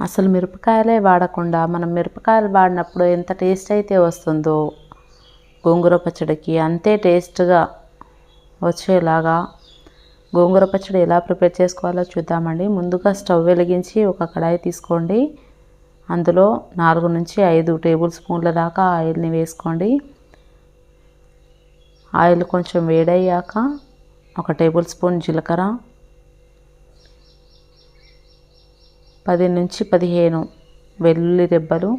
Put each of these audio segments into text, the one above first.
అసలు మిరపకాయలే వాడకుండా మనం మిరపకాయలు వాడినప్పుడు ఎంత టేస్ట్ అయితే వస్తుందో. గోంగూర పచ్చడికి అంతే టేస్ట్గా వచ్చేలాగా గోంగూర పచ్చడి ఎలా ప్రిపేర్ చేసుకోవాలో చూద్దామండి. ముందుగా స్టవ్ వెలిగించి ఒక కడాయి తీసుకోండి. అందులో నాలుగు నుంచి ఐదు టేబుల్ స్పూన్ల దాకా ఆయిల్ని వేసుకోండి. ఆయిల్ కొంచెం వేడయ్యాక ఒక టేబుల్ స్పూన్ జీలకర్ర పది నుంచి పదిహేను వెల్లుల్లి రెబ్బలు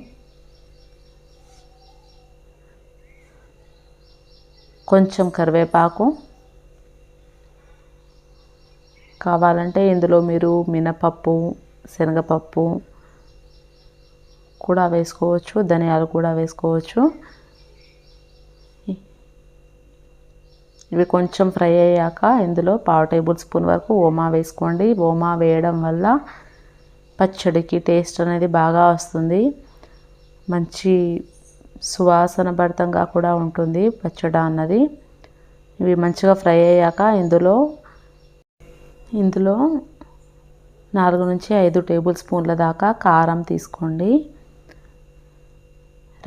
కొంచెం కరివేపాకు. కావాలంటే ఇందులో మీరు మినపప్పు శనగపప్పు కూడా వేసుకోవచ్చు ధనియాలు కూడా వేసుకోవచ్చు. ఇవి కొంచెం ఫ్రై అయ్యాక ఇందులో పావు టేబుల్ స్పూన్ వరకు ఓమా వేసుకోండి. ఓమా వేయడం వల్ల పచ్చడికి టేస్ట్ అనేది బాగా వస్తుంది. మంచి సువాసన భరితంగా కూడా ఉంటుంది పచ్చడి అన్నది. ఇవి మంచిగా ఫ్రై అయ్యాక ఇందులో ఇందులో నాలుగు నుంచి ఐదు టేబుల్ స్పూన్ల దాకా కారం తీసుకోండి.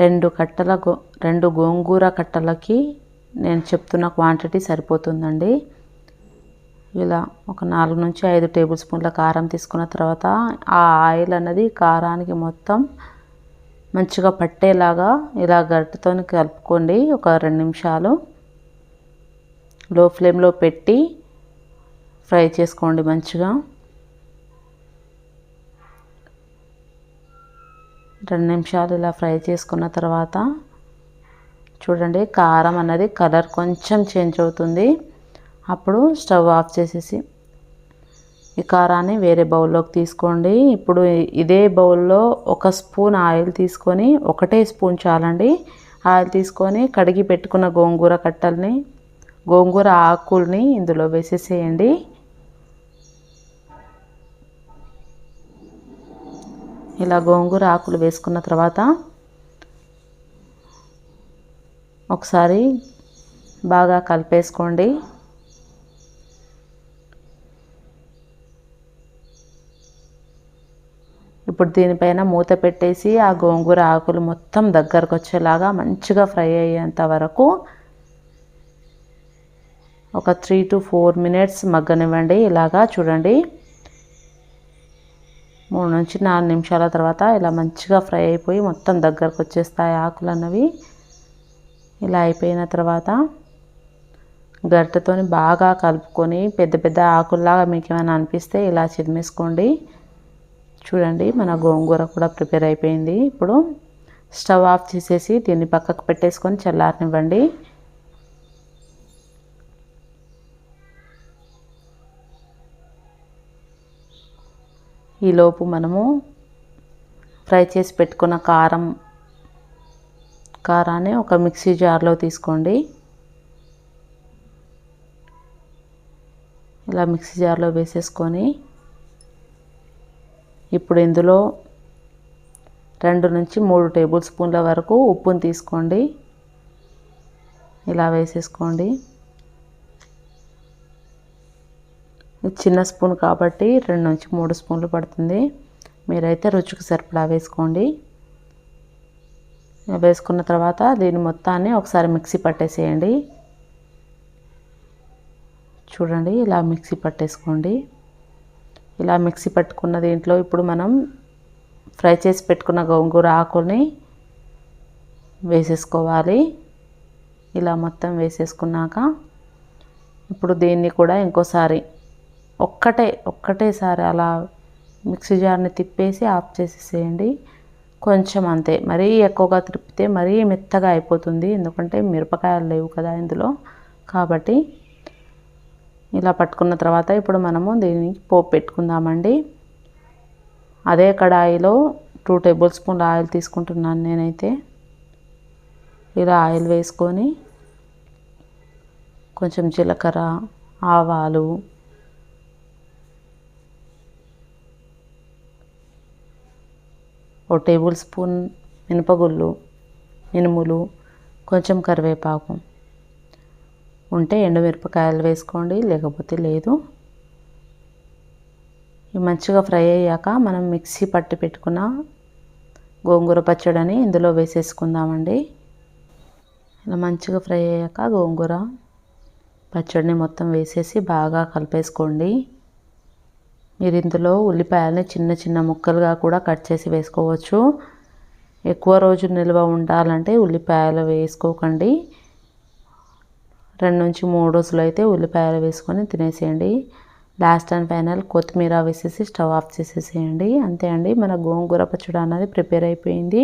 రెండు కట్టల గో రెండు గోంగూర కట్టలకి నేను చెప్తున్న క్వాంటిటీ సరిపోతుందండి. ఇలా ఒక నాలుగు నుంచి ఐదు టేబుల్ స్పూన్ల కారం తీసుకున్న తర్వాత ఆ ఆయిల్ అన్నది కారానికి మొత్తం మంచిగా పట్టేలాగా ఇలా గరిటతో కలుపుకోండి ఒక రెండు నిమిషాలు. లో ఫ్లేమ్లో పెట్టి ఫ్రై చేసుకోండి మంచిగా. రెండు నిమిషాలు ఇలా ఫ్రై చేసుకున్న తర్వాత చూడండి కారం అన్నది కలర్ కొంచెం చేంజ్ అవుతుంది. అప్పుడు స్టవ్ ఆఫ్ చేసేసి ఈ కారాన్ని వేరే బౌల్లోకి తీసుకోండి. ఇప్పుడు ఇదే బౌల్లో ఒక స్పూన్ ఆయిల్ తీసుకొని ఒకటే స్పూన్ చాలండి. ఆయిల్ తీసుకొని కడిగి పెట్టుకున్న గోంగూర కట్టల్ని గోంగూర ఆకుల్ని ఇందులో వేసేసేయండి. ఇలా గోంగూర ఆకులు వేసుకున్న తర్వాత ఒకసారి బాగా కలిపేసుకోండి. ఇప్పుడు దీనిపైన మూత పెట్టేసి ఆ గోంగూర ఆకులు మొత్తం దగ్గరకు వచ్చేలాగా మంచిగా ఫ్రై అయ్యేంత వరకు ఒక త్రీ టు ఫోర్ మినిట్స్ మగ్గనివ్వండి. ఇలాగా చూడండి. మూడు నుంచి నాలుగు నిమిషాల తర్వాత ఇలా మంచిగా ఫ్రై అయిపోయి మొత్తం దగ్గరకు వచ్చేస్తాయి ఆకులు అన్నవి ఇలా అయిపోయిన తర్వాత గరిటెతో బాగా కలుపుకొని పెద్ద పెద్ద ఆకుల్లాగా మీకు ఏమైనా అనిపిస్తే ఇలా చిదిమేసుకోండి. చూడండి మన గోంగూర కూడా ప్రిపేర్ అయిపోయింది. ఇప్పుడు స్టవ్ ఆఫ్ చేసేసి దీన్ని పక్కకు పెట్టేసుకొని చల్లారనివ్వండి. ఈలోపు మనము ఫ్రై చేసి పెట్టుకున్న కారం కారాన్ని ఒక మిక్సీ జార్లో తీసుకోండి. ఇలా మిక్సీ జార్లో వేసేసుకొని ఇప్పుడు ఇందులో రెండు నుంచి మూడు టేబుల్ స్పూన్ల వరకు ఉప్పును తీసుకోండి. ఇలా వేసేసుకోండి. చిన్న స్పూన్ కాబట్టి రెండు నుంచి మూడు స్పూన్లు పడుతుంది. మీరైతే రుచికి సరిపడా వేసుకోండి. వేసుకున్న తర్వాత దీన్ని మొత్తాన్ని ఒకసారి మిక్సీ పట్టేసేయండి. చూడండి ఇలా మిక్సీ పట్టేసుకోండి. ఇలా మిక్సీ పట్టుకున్న దీంట్లో ఇప్పుడు మనం ఫ్రై చేసి పెట్టుకున్న గోంగూర ఆకుని వేసేసుకోవాలి. ఇలా మొత్తం వేసేసుకున్నాక ఇప్పుడు దీన్ని కూడా ఇంకోసారి ఒక్కటే ఒక్కటేసారి అలా మిక్సీ జార్ని తిప్పేసి ఆఫ్ చేసేసేయండి. కొంచెం అంతే. మరీ ఎక్కువగా తిప్పితే మరీ మెత్తగా అయిపోతుంది. ఎందుకంటే మిరపకాయలు లేవు కదా ఇందులో. కాబట్టి ఇలా పట్టుకున్న తర్వాత ఇప్పుడు మనము దీనికి పోపు పెట్టుకుందామండి. అదే కడాయిలో టూ టేబుల్ స్పూన్ల ఆయిల్ తీసుకుంటున్నాను నేనైతే. ఇలా ఆయిల్ వేసుకొని కొంచెం జీలకర్ర ఆవాలు ఓ టేబుల్ స్పూన్ మినపగుళ్ళు మినుములు కొంచెం కరివేపాకు. ఉంటే ఎండుమిరపకాయలు వేసుకోండి లేకపోతే లేదు. ఇవి మంచిగా ఫ్రై అయ్యాక మనం మిక్సీ పట్టి పెట్టుకున్న గోంగూర పచ్చడిని ఇందులో వేసేసుకుందామండి. ఇలా మంచిగా ఫ్రై అయ్యాక గోంగూర పచ్చడిని మొత్తం వేసేసి బాగా కలిపేసుకోండి. మీరు ఇందులో ఉల్లిపాయలని చిన్న చిన్న ముక్కలుగా కూడా కట్ చేసి వేసుకోవచ్చు. ఎక్కువ రోజు నిల్వ ఉండాలంటే ఉల్లిపాయలు వేసుకోకండి. రెండు నుంచి మూడు రోజులు అయితే ఉల్లిపాయలు వేసుకొని తినేసేయండి. లాస్ట్ అండ్ ఫైనల్ కొత్తిమీర వేసేసి స్టవ్ ఆఫ్ చేసేసేయండి. అంతే అండి. మన గోంగూర పచ్చడి అన్నది ప్రిపేర్ అయిపోయింది.